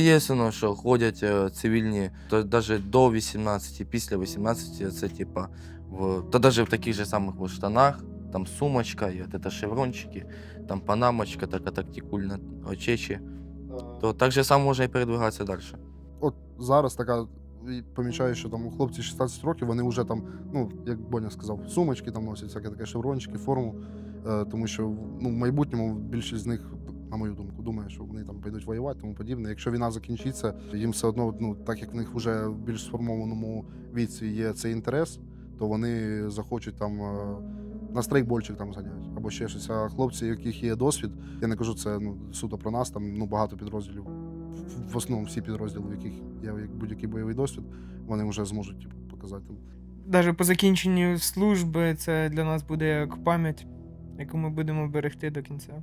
Є воно, що ходять е, цивільні, то навіть до 18, після 18, це типа в та навіть в таких же самих от штанах, там сумочка, і от це шеврончики, там панамочка, така тактикульна, очечі. То так же само можна і передвигатися далі. От зараз така і помічаю, що там у хлопці 16 років, вони вже там, ну, як Боня сказав, сумочки там носять, всяке таке шеврончики, форму. Е, тому що ну, в майбутньому більшість з них, на мою думку, думає, що вони там підуть воювати, тому подібне. Якщо війна закінчиться, їм все одно, ну, так як в них вже в більш сформованому віці є цей інтерес, то вони захочуть там. е, На страйкбольчик там зганяють або ще щось. А хлопці, яких є досвід, я не кажу це ну, суто про нас, там ну, багато підрозділів. В- основному всі підрозділи, в яких є як будь-який бойовий досвід, вони вже зможуть типу, показати. Навіть по закінченню служби це для нас буде як пам'ять, яку ми будемо берегти до кінця.